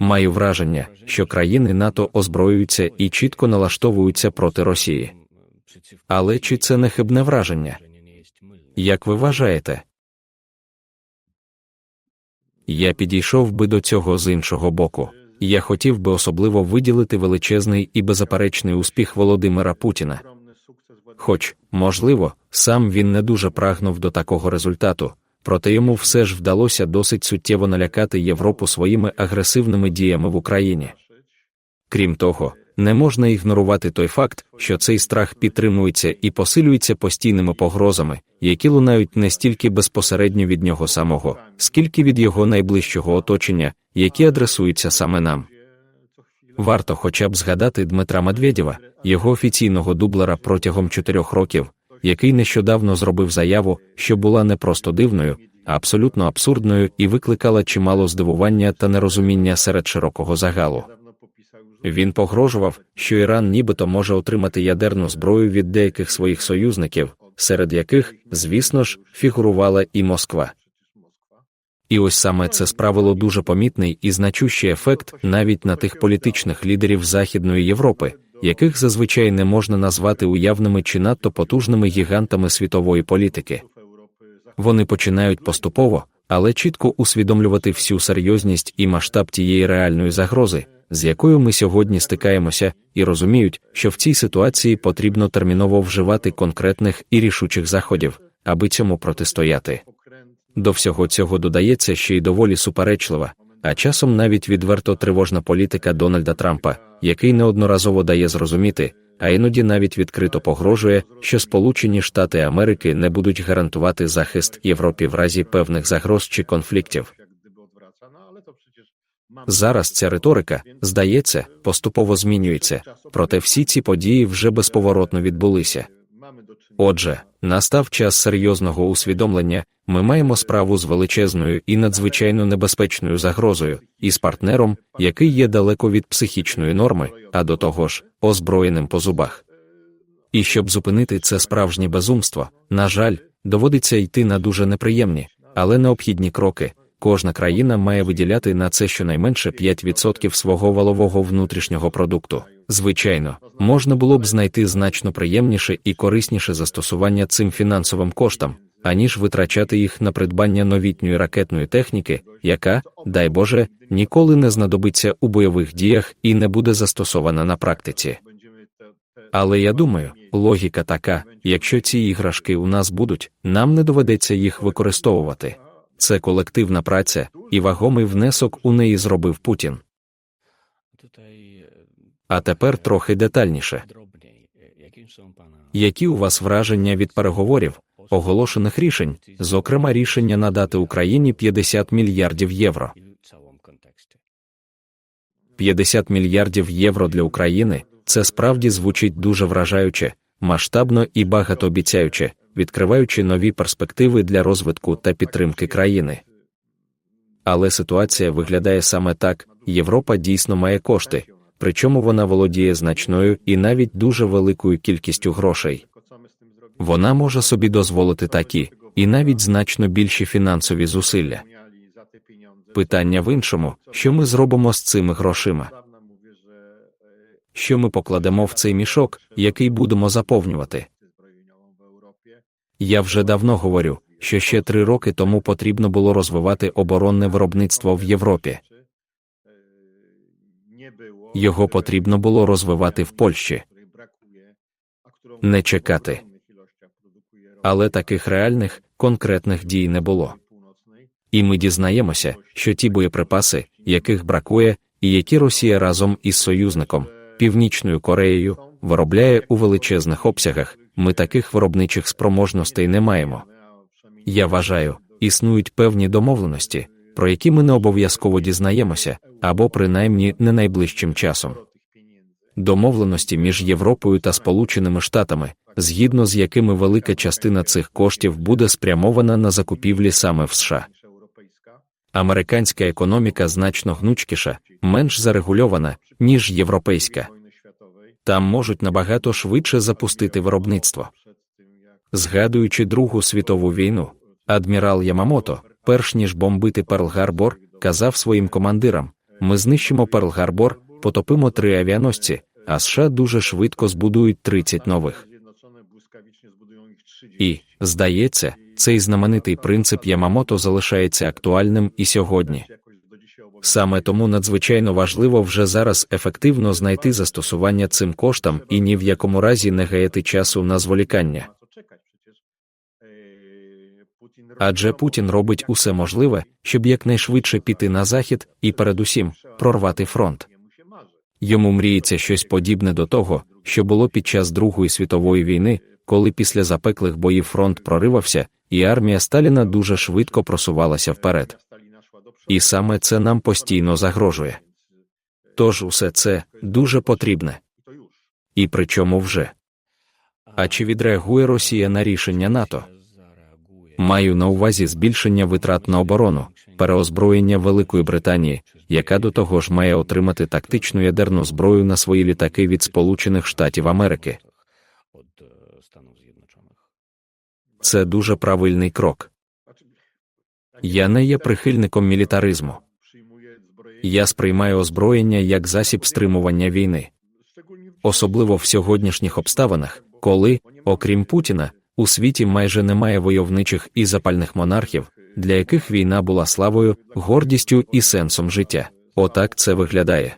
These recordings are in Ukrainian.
Маю враження, що країни НАТО озброюються і чітко налаштовуються проти Росії. Але чи це не хибне враження? Як ви вважаєте? Я підійшов би до цього з іншого боку. Я хотів би особливо виділити величезний і беззаперечний успіх Володимира Путіна. Хоч, можливо, сам він не дуже прагнув до такого результату, проте йому все ж вдалося досить суттєво налякати Європу своїми агресивними діями в Україні. Крім того, не можна ігнорувати той факт, що цей страх підтримується і посилюється постійними погрозами, які лунають не стільки безпосередньо від нього самого, скільки від його найближчого оточення, які адресуються саме нам. Варто хоча б згадати Дмитра Медведєва, його офіційного дублера протягом чотирьох років, який нещодавно зробив заяву, що була не просто дивною, а абсолютно абсурдною і викликала чимало здивування та нерозуміння серед широкого загалу. Він погрожував, що Іран нібито може отримати ядерну зброю від деяких своїх союзників, серед яких, звісно ж, фігурувала і Москва. І ось саме це справило дуже помітний і значущий ефект навіть на тих політичних лідерів Західної Європи, яких зазвичай не можна назвати уявними чи надто потужними гігантами світової політики. Вони починають поступово, але чітко усвідомлювати всю серйозність і масштаб тієї реальної загрози, з якою ми сьогодні стикаємося, і розуміють, що в цій ситуації потрібно терміново вживати конкретних і рішучих заходів, аби цьому протистояти. До всього цього додається ще й доволі суперечлива, а часом навіть відверто тривожна політика Дональда Трампа, який неодноразово дає зрозуміти, а іноді навіть відкрито погрожує, що Сполучені Штати Америки не будуть гарантувати захист Європі в разі певних загроз чи конфліктів. Зараз ця риторика, здається, поступово змінюється, проте всі ці події вже безповоротно відбулися. Отже, настав час серйозного усвідомлення, ми маємо справу з величезною і надзвичайно небезпечною загрозою, і з партнером, який є далеко від психічної норми, а до того ж, озброєним по зубах. І щоб зупинити це справжнє безумство, на жаль, доводиться йти на дуже неприємні, але необхідні кроки. Кожна країна має виділяти на це щонайменше 5% свого валового внутрішнього продукту. Звичайно, можна було б знайти значно приємніше і корисніше застосування цим фінансовим коштам, аніж витрачати їх на придбання новітньої ракетної техніки, яка, дай Боже, ніколи не знадобиться у бойових діях і не буде застосована на практиці. Але я думаю, логіка така: якщо ці іграшки у нас будуть, нам не доведеться їх використовувати. Це колективна праця, і вагомий внесок у неї зробив Путін. А тепер трохи детальніше. Які у вас враження від переговорів, оголошених рішень, зокрема рішення надати Україні 50 мільярдів євро? 50 мільярдів євро для України це справді звучить дуже вражаюче, масштабно і багатообіцяюче, відкриваючи нові перспективи для розвитку та підтримки країни. Але ситуація виглядає саме так: Європа дійсно має кошти, причому вона володіє значною і навіть дуже великою кількістю грошей. Вона може собі дозволити такі, і навіть значно більші фінансові зусилля. Питання в іншому, що ми зробимо з цими грошима? Що ми покладемо в цей мішок, який будемо заповнювати? Я вже давно говорю, що ще три роки тому потрібно було розвивати оборонне виробництво в Європі. Його потрібно було розвивати в Польщі. Не чекати. Але таких реальних, конкретних дій не було. І ми дізнаємося, що ті боєприпаси, яких бракує, і які Росія разом із союзником, Північною Кореєю, виробляє у величезних обсягах, ми таких виробничих спроможностей не маємо. Я вважаю, існують певні домовленості, про які ми не обов'язково дізнаємося, або принаймні не найближчим часом. Домовленості між Європою та Сполученими Штатами, згідно з якими велика частина цих коштів буде спрямована на закупівлі саме в США. Американська економіка значно гнучкіша, менш зарегульована, ніж європейська. Там можуть набагато швидше запустити виробництво. Згадуючи Другу світову війну, адмірал Ямамото, перш ніж бомбити Перл Гарбор, казав своїм командирам: ми знищимо Перл-Гарбор, потопимо три авіаносці, а США дуже швидко збудують 30 нових. І, здається, цей знаменитий принцип Ямамото залишається актуальним і сьогодні. Саме тому надзвичайно важливо вже зараз ефективно знайти застосування цим коштам і ні в якому разі не гаяти часу на зволікання. Адже Путін робить усе можливе, щоб якнайшвидше піти на захід і, передусім, прорвати фронт. Йому мріється щось подібне до того, що було під час Другої світової війни, коли після запеклих боїв фронт проривався, і армія Сталіна дуже швидко просувалася вперед. І саме це нам постійно загрожує. Тож усе це дуже потрібне. І причому вже. А чи відреагує Росія на рішення НАТО? Маю на увазі збільшення витрат на оборону, переозброєння Великої Британії, яка до того ж має отримати тактичну ядерну зброю на свої літаки від Сполучених Штатів Америки. Це дуже правильний крок. Я не є прихильником мілітаризму. Я сприймаю озброєння як засіб стримування війни, особливо в сьогоднішніх обставинах, коли, окрім Путіна, у світі майже немає войовничих і запальних монархів, для яких війна була славою, гордістю і сенсом життя. Отак це виглядає.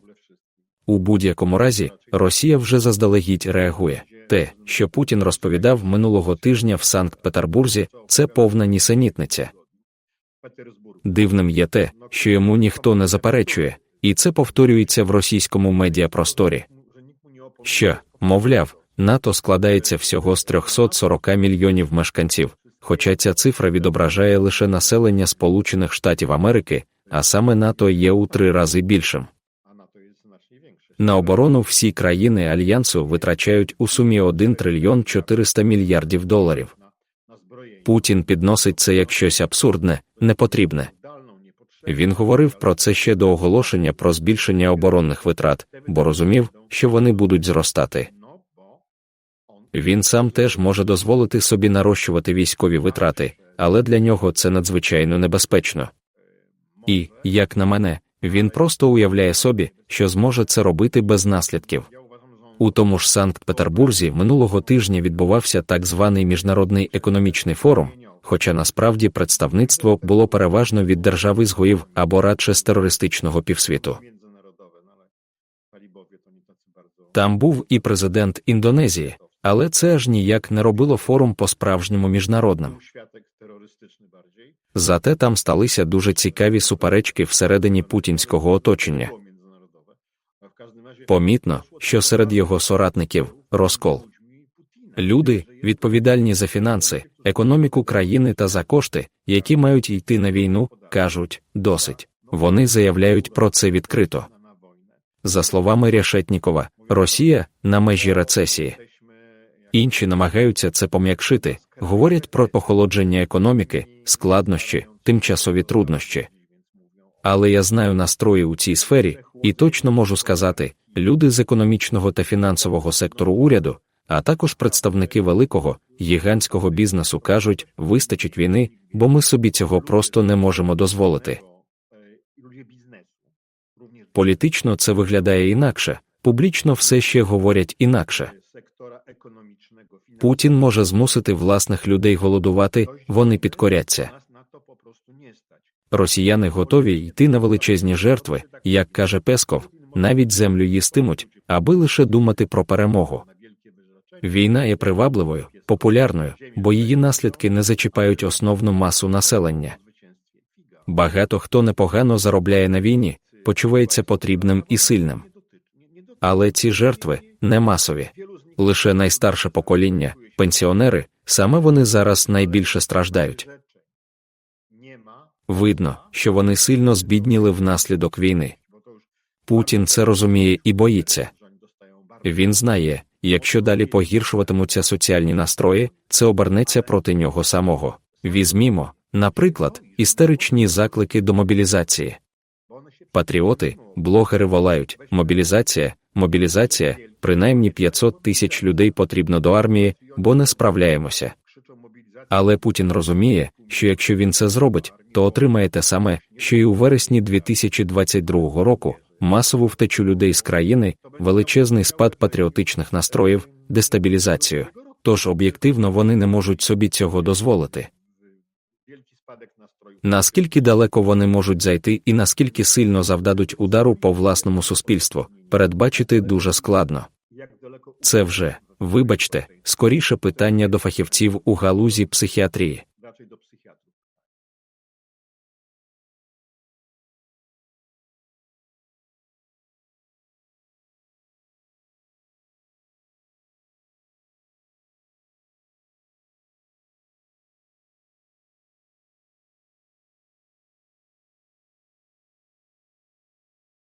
У будь-якому разі Росія вже заздалегідь реагує. Те, що Путін розповідав минулого тижня в Санкт-Петербурзі, це повна нісенітниця. Дивним є те, що йому ніхто не заперечує, і це повторюється в російському медіапросторі. Що, мовляв, НАТО складається всього з 340 мільйонів мешканців, хоча ця цифра відображає лише населення Сполучених Штатів Америки, а саме НАТО є у три рази більшим. На оборону всі країни альянсу витрачають у сумі 1 трильйон 400 мільярдів доларів. Путін підносить це як щось абсурдне, непотрібне. Він говорив про це ще до оголошення про збільшення оборонних витрат, бо розумів, що вони будуть зростати. Він сам теж може дозволити собі нарощувати військові витрати, але для нього це надзвичайно небезпечно. І, як на мене, він просто уявляє собі, що зможе це робити без наслідків. У тому ж Санкт-Петербурзі минулого тижня відбувався так званий міжнародний економічний форум, хоча насправді представництво було переважно від держави ізгоїв або радше з терористичного півсвіту. Там був і президент Індонезії, але це аж ніяк не робило форум по справжньому міжнародним. Зате там сталися дуже цікаві суперечки всередині путінського оточення. Помітно, що серед його соратників розкол. Люди, відповідальні за фінанси, економіку країни та за кошти, які мають йти на війну, кажуть досить. Вони заявляють про це відкрито. За словами Ряшетнікова, Росія на межі рецесії. Інші намагаються це пом'якшити, говорять про охолодження економіки, складнощі, тимчасові труднощі. Але я знаю настрої у цій сфері і точно можу сказати, люди з економічного та фінансового сектору уряду, а також представники великого гігантського бізнесу кажуть, вистачить війни, бо ми собі цього просто не можемо дозволити. Політично це виглядає інакше, публічно все ще говорять інакше. Путін може змусити власних людей голодувати, вони підкоряться. Росіяни готові йти на величезні жертви, як каже Песков, навіть землю їстимуть, аби лише думати про перемогу. Війна є привабливою, популярною, бо її наслідки не зачіпають основну масу населення. Багато хто непогано заробляє на війні, почувається потрібним і сильним. Але ці жертви не масові. Лише найстарше покоління, пенсіонери, саме вони зараз найбільше страждають. Видно, що вони сильно збідніли внаслідок війни. Путін це розуміє і боїться. Він знає, якщо далі погіршуватимуться соціальні настрої, це обернеться проти нього самого. Візьмімо, наприклад, істеричні заклики до мобілізації. Патріоти, блогери волають мобілізація, мобілізація, принаймні 500 тисяч людей потрібно до армії, бо не справляємося. Але Путін розуміє, що якщо він це зробить, то отримає те саме, що й у вересні 2022 року масову втечу людей з країни, величезний спад патріотичних настроїв, дестабілізацію. Тож об'єктивно вони не можуть собі цього дозволити. Наскільки далеко вони можуть зайти і наскільки сильно завдадуть удару по власному суспільству, передбачити дуже складно. Це вже, вибачте, скоріше питання до фахівців у галузі психіатрії.